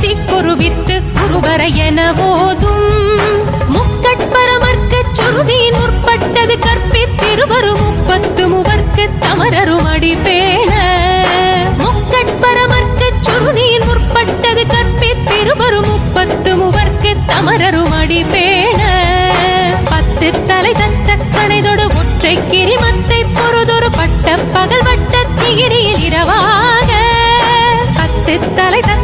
குத்தி குருவித்து குருவர என போதும் முக்கட்பரமர்க்கச் சுருதியின் முற்பட்டது கற்பித்திருவரு முப்பத்து முவர்க்கு தமரரும் அடிபேண முக்கட்பரமர்க்கச் சுருதியின் முற்பட்டது கற்பித்திருவரு முப்பத்து முவர்க்கு தமரரும் அடிபேண பத்து தலை தத்த கணைதொடு ஒற்றை கிரிமத்தை பொறுதொரு பட்ட பகல் வட்ட திகிரியில் இரவாக. பத்து தலை தத்த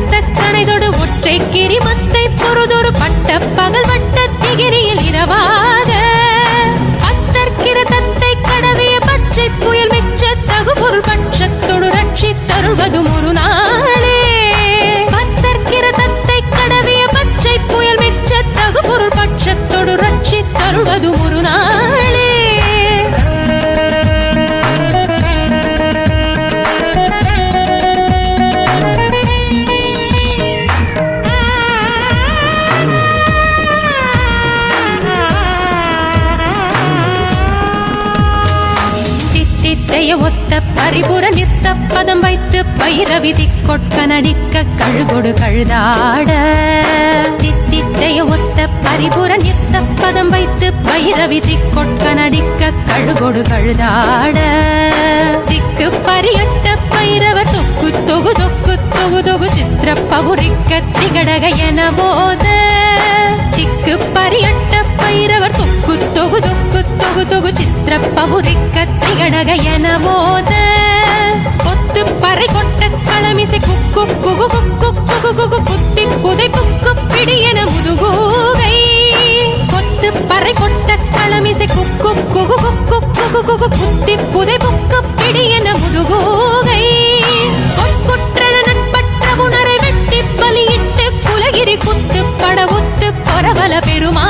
தருள்வதும் ஒரு நாளே. ஒத்த பரிபுர நித்த பதம் வைத்து பைரவிதி கொட்க நடிக்க கழுகொடு கழுதாட. தித்தித்தைய ஒத்த பரிபுர நித்த பதம் வைத்து பைரவி திக்கொட்க நடிக்க கழுகொடு கழுதாட. திக்கு பரியட்ட பைரவர் தொக்கு தொகு தொக்கு தொகு தொகு சித்திர பவுரிக்க திகடக என போத திக்கு பரியட்ட பைரவர் தொக்கு தொகு தொக்கு தொகு தொகு சித்திர பவுரிக்க திகடக என போத கொத்து பறை கொட்ட களமிசை குக்கு குகு குக்கு குகு குத்தி புதை புக்க பிடி என முதுகோகை. பொற்குற்றன நட்பற்ற உணரை வெட்டி பலியிட்டு குலகிரி குத்து பட ஒத்து பரவல பெருமா